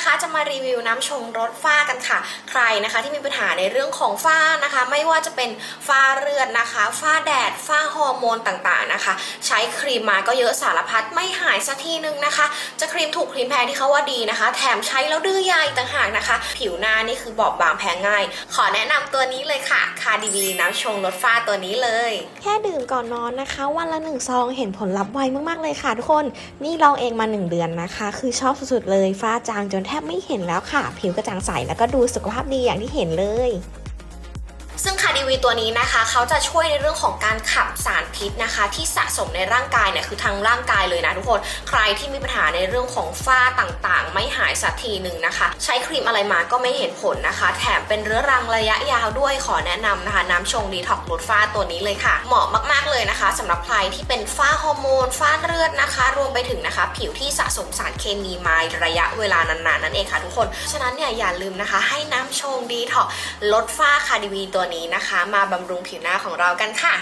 นะคะจะมารีวิวน้ำชงรสฝ้ากันค่ะ ใครนะคะที่มีปัญหาในเรื่องของฝ้านะคะ ไม่ว่าจะเป็นฝ้าเลือดนะคะฝ้าแดดฝ้าฮอร์โมนต่างๆนะคะ ใช้ครีมมาก็เยอะสารพัดไม่หายสักทีนึงนะคะ จะครีมถูกครีมแพงที่เขาว่าดีนะคะ แถมใช้แล้วดื้อยาอีกต่างหาก นะคะ ผิวหน้านี่คือบอบบางแพ้ง่าย ขอแนะนำตัวนี้เลยค่ะคาดีวีน้ำชงรสฝ้าตัวนี้เลย แค่ดื่มก่อนนอนนะคะ วันละหนึ่งซองเห็นผลลัพธ์ไวมากๆเลยค่ะทุกคนนี่ลองเองมา 1 เดือนนะคะ คือชอบสุดๆเลยฝ้าจางจนแทบไม่เห็นแล้วค่ะ ผิวกระจ่างใสแล้วก็ดูสุขภาพดีอย่างที่เห็นเลยซึ่งคา ดีวีตัวนี้นะคะ เขาจะช่วยในเรื่องของการขับสารพิษนะคะ ที่สะสมในร่างกายเนี่ยคือทั้งร่างกายเลยนะทุกคนใครที่มีปัญหาในเรื่องของฝ้าต่างๆ ไม่หายสักทีหนึ่งนะคะ ใช้ครีมอะไรมาก็ไม่เห็นผลนะคะ แถมเป็นเรื้อรังระยะยาวด้วยขอแนะนำนะคะ น้ำชงดีท็อกลดฝ้าตัวนี้เลยค่ะ เหมาะมากๆเลยนะคะสำหรับใครที่เป็นฝ้าฮอร์โมนฝ้าเลือดนะคะ รวมไปถึงนะคะ ผิวที่สะสมสารเคมีมาระยะเวลานานๆนั่นเองค่ะทุกคนฉะนั้นเนี่ยอย่าลืมนะคะ ให้น้ำชงดีท็อกลดฝ้าคาดีวีตัวนี้นะนะคะ มาบำรุงผิวหน้าของเรากันค่ะ